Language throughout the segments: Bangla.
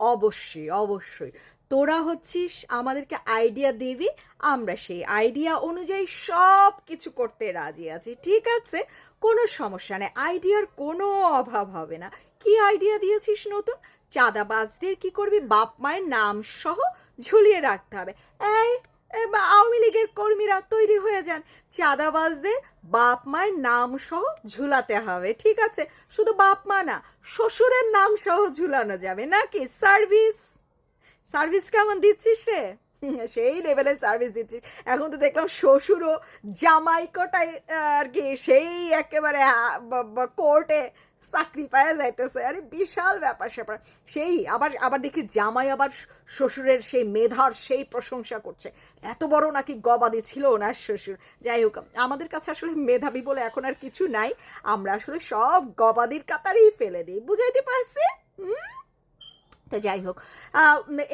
অবশ্যই অবশ্যই। তোরা হচ্ছিস আমাদেরকে আইডিয়া দিবি, আমরা সেই আইডিয়া অনুযায়ী সব কিছু করতে রাজি আছি, ঠিক আছে? কোনো সমস্যা নেই আইডিয়ার কোনো অভাব হবে না। কি আইডিয়া দিয়েছিস নতুন? চাঁদাবাজদের কি করবি? বাপ মায়ের নাম সহ ঝুলিয়ে রাখতে হবে। এই আওয়ামী লীগের কর্মীরা তৈরি হয়ে যান। চাঁদাবাজদের বাপ মায়ের নাম সহ ঝুলাতে হবে, ঠিক আছে? শুধু বাপ মা না, শ্বশুরের নাম সহ ঝুলানো যাবে, নাকি? সার্ভিস? সার্ভিস কেমন দিচ্ছিস রে? সেই লেভেলের সার্ভিস দিচ্ছিস। এখন তো দেখলাম শ্বশুরও জামাইকোটাই আর কি, সেই একেবারে কোর্টে চাকরি পায়া যাইতেছে। আরে বিশাল ব্যাপার স্যাপার। সেই আবার আবার দেখি জামাই আবার শ্বশুরের সেই মেধার সেই প্রশংসা করছে। এত বড় নাকি গবাদি ছিল ওনার শ্বশুর। যাই হোক, আমাদের কাছে আসলে মেধাবী বলে এখন আর কিছু নাই। আমরা আসলে সব গবাদির কাতারেই ফেলে দিই। বুঝাইতে পারছি? হুম? তো যাই হোক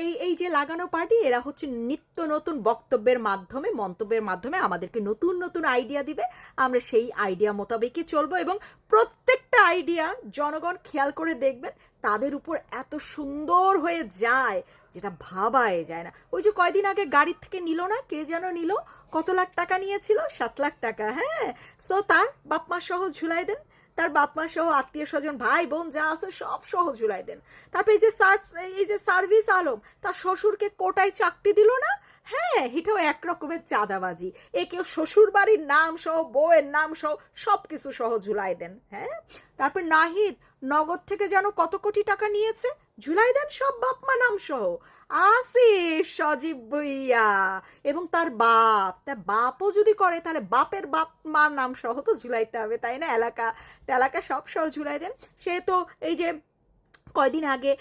এই এই যে লাগানো পার্টি, এরা হচ্ছে নিত্য নতুন বক্তব্যের মাধ্যমে, মন্তব্যের মাধ্যমে আমাদেরকে নতুন নতুন আইডিয়া দিবে। আমরা সেই আইডিয়া মোতাবেকই চলবো এবং প্রত্যেকটা আইডিয়া জনগণ খেয়াল করে দেখবেন, তাদের উপর এত সুন্দর হয়ে যায় যেটা ভাবায় যায় না। ওই যে কয়দিন আগে গাড়ির থেকে নিল না, কে যেন নিল? কত লাখ টাকা নিয়েছিল? সাত লাখ টাকা হ্যাঁ? সো তার বাপ মা সহ ঝুলাই দেন। তার বাপ মা সহ আত্মীয় স্বজন, ভাই বোন যা আছে সব সহ ঝুলাই দেন। তারপর এই যে এই যে সার্ভিস আলম, তার শ্বশুরকে কোটায় চাকরি দিল না? হ্যাঁ এটাও এক রকমের চাঁদাবাজি। এ কেউ শ্বশুর বাড়ির নাম সহ, বউয়ের নাম সহ সব কিছু সহ ঝুলাই দেন হ্যাঁ? তারপর নাহিদ, নগদ থেকে যেন কত কোটি টাকা নিয়েছে? ঝুলাই দেন সব বাপ মা নাম সহ আসিফ সজীব ভুইয়া এবং তার বাপ। তার বাপও যদি করে, তাহলে বাপের বাপ মার নাম সহ তো ঝুলাইতে হবে, তাই না? এলাকা এলাকা সব সহ ঝুলাই দেন। সে তো এই যে কয়দিন আগে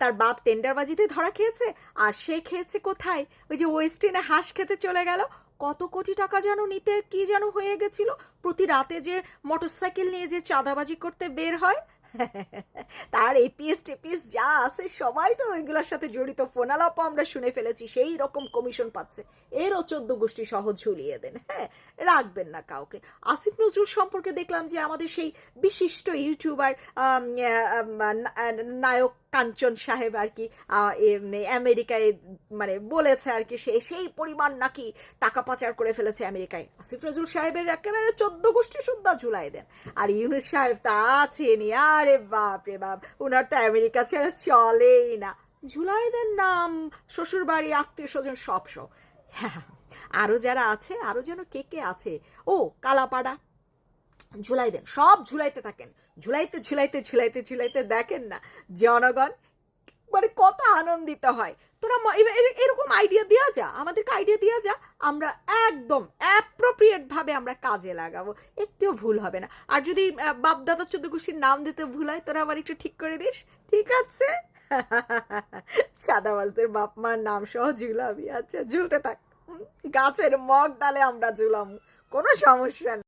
তার বাপ টেন্ডারবাজিতে ধরা খেয়েছে, আর সে খেয়েছে কোথায়? ওই যে ওয়েস্টিনে হাঁস খেতে চলে গেল। কত কোটি টাকা যেন নিতে কি যেন হয়ে গেছিল। প্রতি রাতে যে মোটরসাইকেল নিয়ে যে চাঁদাবাজি করতে বের হয় তার এপিএস টেপিএস যা আছে সবাই তো ওইগুলোর সাথে জড়িত। ফোনালাপ আমরা শুনে ফেলেছি, সেই রকম কমিশন পাচ্ছে। এরও চোদ্দ গোষ্ঠী সহজ ঝুলিয়ে দেন হ্যাঁ রাখবেন না কাউকে। আসিফ নজরুল সম্পর্কে দেখলাম যে আমাদের সেই বিশিষ্ট ইউটিউবার নায়ক কাঞ্চন সাহেব আর কি এমনি আমেরিকায় মানে বলেছে আর কি, সে সেই পরিমাণ নাকি টাকা পাচার করে ফেলেছে আমেরিকায়। আসিফ নজরুল সাহেবের একেবারে চোদ্দ গোষ্ঠী সুদ্ধা ঝুলাই দেন। আর ইউনুস সাহেব তা আছেনি আরে বাপ রে বাপ ওনার তো আমেরিকা ছেড়ে চলেই না। ঝুলাই দেন নাম শ্বশুর বাড়ি আত্মীয় স্বজন সব সব। হ্যাঁ আরও যারা আছে আরও যেন কে কে আছে। ও, কালাপাড়া। ঝুলাই দেন সব ঝুলাইতে থাকেন। ঝুলাইতে ঝুলাইতে ঝুলাইতে ঝুলাইতে দেখেন না জনগণ মানে কত আনন্দিত হয়। তোরা এরকম আইডিয়া দেওয়া যা আমাদেরকে আইডিয়া দেওয়া যা আমরা একদম অ্যাপ্রোপ্রিয়েট ভাবে আমরা কাজে লাগাবো। একটুও ভুল হবে না। আর যদি আহ, বাপ দাদা চোদ্দ গোষ্ঠীর নাম দিতে ভুল হয় তোরা আবার একটু ঠিক করে দিস। ঠিক আছে? সাদাবাজদের বাপ মার নাম সহ ঝুলাবি। আচ্ছা ঝুলতে থাক। গাছের মগ ডালে আমরা ঝুলাম কোনো সমস্যা নেই।